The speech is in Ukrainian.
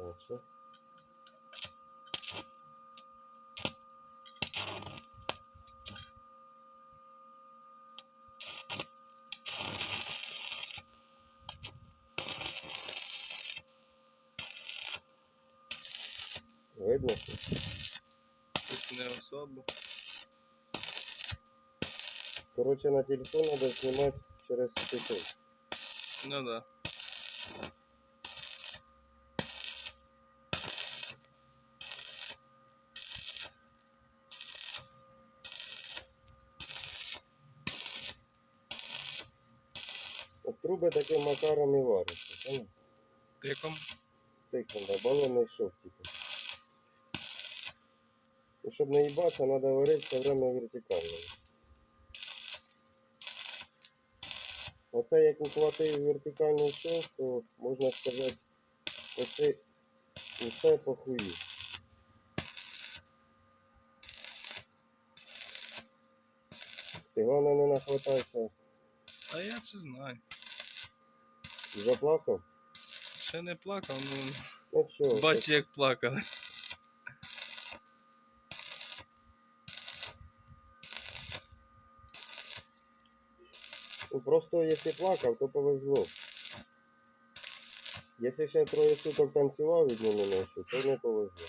olsun. Видно? Тут не. Короче, на телефон надо снимать через телефон. Ну да. От труби таким макаром і варяться. Тиком. Тиком, да, балонний шов типу. І щоб не їбатися, треба варити все время вертикально. Оце як ухватив вертикальний шов, то можна сказати, оце усе по хуї. Ти головне не нахватайся. А я це знаю. Заплакав? Ще не плакав, ну Ну чого? бач як плакали. Ну, просто якщо плакав, то повезло. Якщо ще троє суток танцював від мене ночі, то не повезло.